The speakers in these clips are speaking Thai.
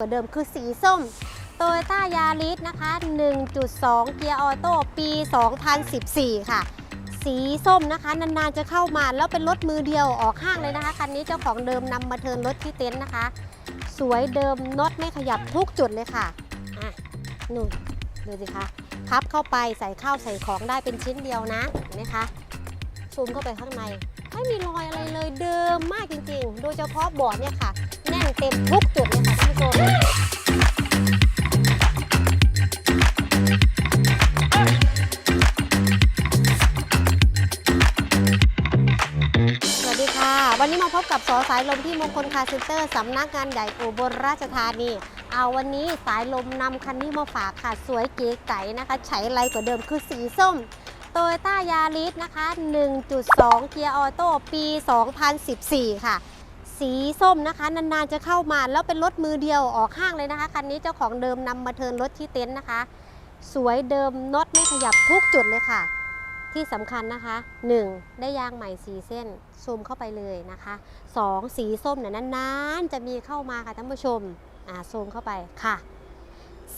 กว่าเดิมคือสีส้มโตโยต้ายาริสนะคะ 1.2 เกียร์ออโต้ปี 2014 ค่ะ สีส้มนะคะ นานๆจะเข้ามาแล้วเป็นรถมือเดียวออกห้างเลยนะคะ คันนี้เจ้าของเดิมนำมาเทินรถที่เต็นท์นะคะ สวยเดิมน็อตไม่ขยับทุกจุดเลยค่ะ อะนู่นดูสิคะพับเข้าไปใส่ข้าวใส่ของได้เป็นชิ้นเดียวนะเห็นไหมคะซูมเข้าไปข้างใน ไม่มีรอยอะไรเลยเดิมมากจริงๆ โดยเฉพาะบอร์ดเนี่ยค่ะ แน่นเต็มทุกจุดเลยค่ะ สวัสดีค่ะวันนี้มาพบกับสอสายลมที่มงคลคาเซ็นเตอร์สำนักงานใหญ่อุบลราชธานี เอาวันนี้สายลมนำคันนี้มาฝากค่ะ สวยเก๋ไก๋นะคะ ใช้ไรกว่าเดิมคือสีส้มโตโยต้ายาริสนะคะ 1.2 เกียร์ออโต้ปี 2014 ค่ะ สีส้มนะคะ นานๆจะเข้ามาแล้วเป็นรถมือเดียวออกห้างเลยนะคะคันนี้เจ้าของเดิมนำมาเทินรถที่เต็นท์นะคะ สวยเดิมน็อตไม่ขยับทุกจุดเลยค่ะ ที่สำคัญนะคะ 1. ได้ยางใหม่4เส้นซูมเข้าไปเลยนะคะ 2. สีส้มเนี่ยนานๆจะมีเข้ามาค่ะท่านผู้ชมอ่าซูมเข้าไปค่ะ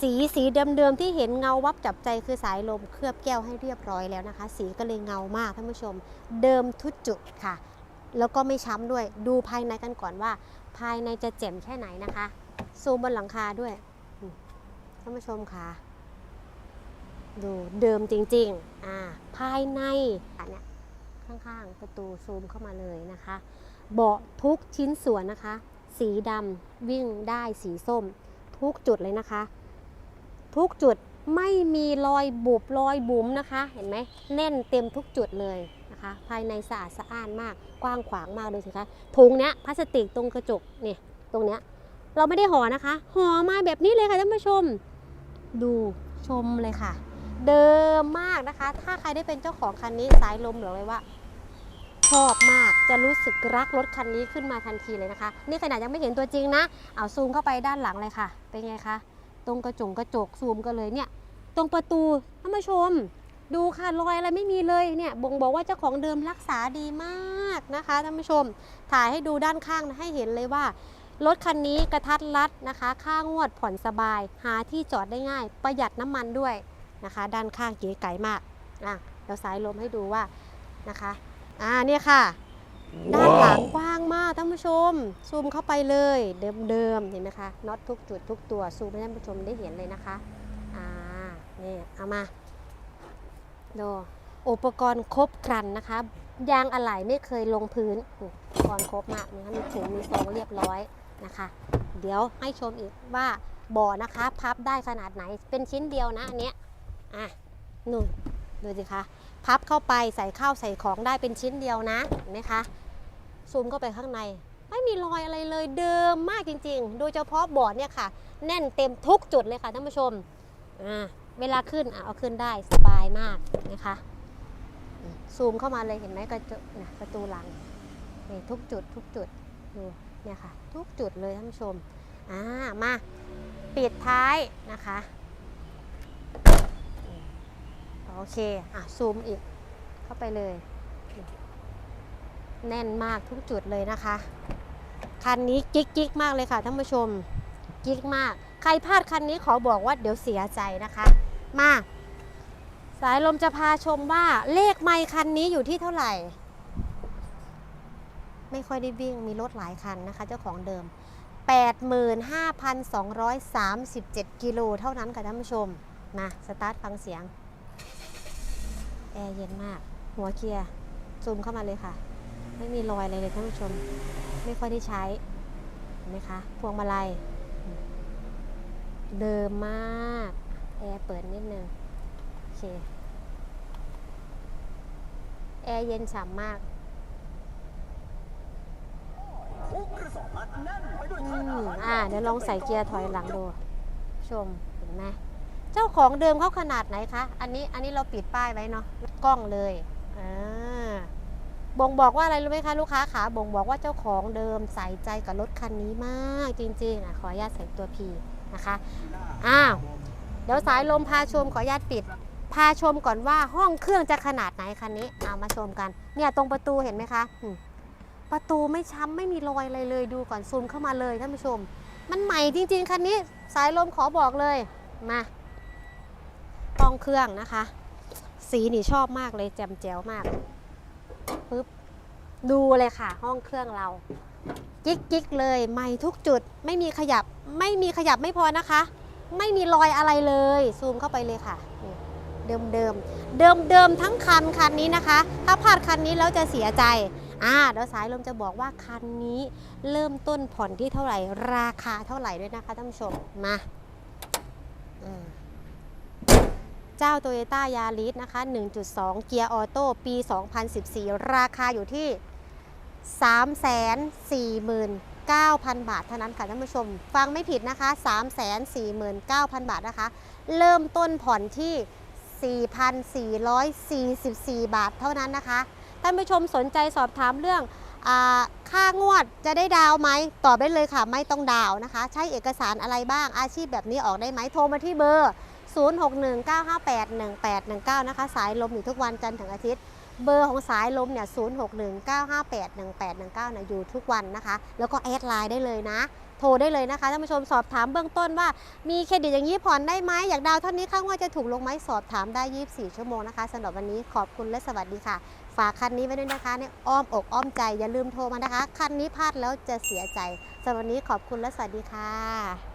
สีสีเดิมๆที่เห็นเงาวับจับใจคือสายลมเคลือบแก้วให้เรียบร้อยแล้วนะคะ สีก็เลยเงามากท่านผู้ชม เดิมทุกจุดค่ะ แล้วก็ไม่ช้ำด้วย ดูภายในกันก่อนว่า ภายในจะเจ็มแค่ไหนนะคะ ซูมบนหลังคาด้วยอืมท่านผู้ชมค่ะ ดูเดิมจริงๆ อ่า ภายในอันเนี้ยข้างๆ ประตูซูมเข้ามาเลยนะคะ เบาะทุกชิ้นส่วนนะคะ สีดำวิ่งได้สีส้ม ทุกจุดเลยนะคะ ทุกจุดไม่มีรอยบุบรอยบุ๋มนะคะ เห็นไหมแน่นเต็มทุกจุดเลย นะคะ ภายในสะอาดสะอ้านมากกว้างขวางมากเลยสิคะถุงเนี้ยพลาสติกตรงกระจกเนี่ยตรงเนี้ยเราไม่ได้ห่อนะคะห่อมาแบบนี้เลยค่ะท่านผู้ชม ดูชมเลยค่ะ เดิมมากนะคะ ถ้าใครได้เป็นเจ้าของคันนี้สายลมบอกเลยว่าชอบมากจะรู้สึกรักรถคันนี้ขึ้นมาทันทีเลยนะคะ นี่ขนาดยังไม่เห็นตัวจริงนะเอาซูมเข้าไปด้านหลังเลยค่ะ เป็นไงคะตรงกระจงกระจกซูมกันเลยเนี่ย ตรงประตูท่านผู้ชม ดูค่ะรอยอะไรไม่มีเลยเนี่ยบ่งบอกว่าเจ้าของเดิมรักษาดีมากนะคะท่านผู้ชม ถ่ายให้ดูด้านข้างนะให้เห็นเลยว่ารถคันนี้กระทัดรัดนะคะ ค่างวดผ่อนสบาย หาที่จอดได้ง่าย ประหยัดน้ำมันด้วยนะคะ ด้านข้างเก๋ไก๋มากอะเดี๋ยวสายลมให้ดูว่านะคะอ่าเนี่ยค่ะ ด้านหลังกว้างมากท่านผู้ชม ซูมเข้าไปเลยเดิมๆเห็นไหมคะน็อตทุกจุดทุกตัวซูมให้ท่านผู้ชมได้เห็นเลยนะคะอ่านี่เอามา ดูอุปกรณ์ครบครันนะคะ ยางอะไหล่ไม่เคยลงพื้นอุปกรณ์ครบมากนะคะมีถุงมีซองเรียบร้อยนะคะ เดี๋ยวให้ชมอีกว่าบ่อนะคะ พับได้ขนาดไหนเป็นชิ้นเดียวนะอันเนี้ยอะนู่นดูสิคะพับเข้าไปใส่ข้าวใส่ของได้เป็นชิ้นเดียวนะเห็นไหมคะซูมเข้าไปข้างใน ไม่มีรอยอะไรเลยเดิมมากจริง ๆ โดยเฉพาะบอร์เนี่ยค่ะ แน่นเต็มทุกจุดเลยค่ะท่านผู้ชมอ่า เวลาขึ้นอะเอาขึ้นได้สบายมากนะคะ ซูมเข้ามาเลยเห็นไหมกระจกนะประตูหลังนี่ทุกจุดทุกจุดดูเนี่ยค่ะ ทุกจุดเลยท่านผู้ชมอ่ามาปิดท้ายนะคะโอเค อะ ซูมอีกเข้าไปเลย แน่นมากทุกจุดเลยนะคะ คันนี้กิ๊กกิ๊กมากเลยค่ะท่านผู้ชม กิ๊กมาก ใครพลาดคันนี้ขอบอกว่าเดี๋ยวเสียใจนะคะ มา สายลมจะพาชมว่าเลขไมค์คันนี้อยู่ที่เท่าไหร่ ไม่ค่อยได้วิ่งมีรถหลายคันนะคะ เจ้าของเดิม 85,237 กิโลเท่านั้นค่ะท่านผู้ชม มา สตาร์ทฟังเสียง แอร์เย็นมาก หัวเกียร์ซูมเข้ามาเลยค่ะ ไม่มีรอยอะไรเลยท่านผู้ชม ไม่ค่อยได้ใช้เห็นไหมคะพวงมาลัย เดิมมากแอร์เปิดนิดนึงโอเคแอร์เย็นฉ่ำมากอืมอ่าเดี๋ยวลองใส่เกียร์ถอยหลังดู ชมเห็นไหมเจ้าของเดิมเขาขนาดไหนคะ อันนี้อันนี้เราปิดป้ายไว้เนาะกล้องเลยอ่าบ่งบอกว่าอะไรรู้ไหมคะลูกค้าขาบ่งบอกว่าเจ้าของเดิมใส่ใจกับรถคันนี้มากจริงๆอะขออนุญาตใส่ตัว P นะคะอ้าวเดี๋ยวสายลมพาชมขออนุญาตปิด พาชมก่อนว่าห้องเครื่องจะขนาดไหนคันนี้เอามาชมกัน เนี่ยตรงประตูเห็นไหมคะประตูไม่ช้ำไม่มีรอยอะไรเลยดูก่อนซูมเข้ามาเลยท่านผู้ชม มันใหม่จริง ๆคันนี้สายลมขอบอกเลยมาห้องเครื่องนะคะ สีนี่ชอบมากเลยแจ่มแจ๋วมากปึ๊บดูเลยค่ะ ห้องเครื่องเรา กิ๊กกิ๊กเลยใหม่ทุกจุดไม่มีขยับไม่มีขยับไม่พอนะคะ ไม่มีรอยอะไรเลย ซูมเข้าไปเลยค่ะ เดิมเดิมเดิมเดิมๆทั้งคันคันนี้นะคะ ถ้าพลาดคันนี้แล้วจะเสียใจอ่าเดี๋ยวสายลมจะบอกว่าคันนี้เริ่มต้นผ่อนที่เท่าไหร่ ราคาเท่าไหร่ด้วยนะคะท่านผู้ชมมาเจ้า Toyota Yaris นะคะ 1.2 เกียร์ออโต้ปี 2014 ราคาอยู่ที่ 349,000 บาทเท่านั้นค่ะท่านผู้ชม ฟังไม่ผิดนะคะ 349,000 บาทนะคะ เริ่มต้นผ่อนที่4,444 บาทเท่านั้นนะคะ ท่านผู้ชมสนใจสอบถามเรื่องอค่างวดจะได้ดาวไหมตอบได้เลยค่ะ ไม่ต้องดาวน์นะคะ ใช้เอกสารอะไรบ้างอาชีพแบบนี้ออกได้ไหมโทรมาที่เบอร์ 0619581819 นะคะ สายลมอยู่ทุกวันจันทร์ถึงอาทิตย์ เบอร์ของสายลมเนี่ย0619581819นี่ยอยู่ทุกวันนะคะ แล้วก็แอดไลน์ได้เลยนะ โทรได้เลยนะคะท่านผู้ชมสอบถามเบื้องต้นว่า มีเครดิตอย่างนี้ผ่อนได้ไหมอยากดาวน์เท่านี้ข้างว่าจะถูกลงไหมสอบถามได้ 24 ชั่วโมงนะคะสำหรับวันนี้ขอบคุณและสวัสดีค่ะ ฝากคันนี้ไว้ด้วยนะคะเนี่ยอ้อมอกอ้อมใจอย่าลืมโทรมานะคะ คันนี้พลาดแล้วจะเสียใจสำหรับวันนี้ขอบคุณและสวัสดีค่ะ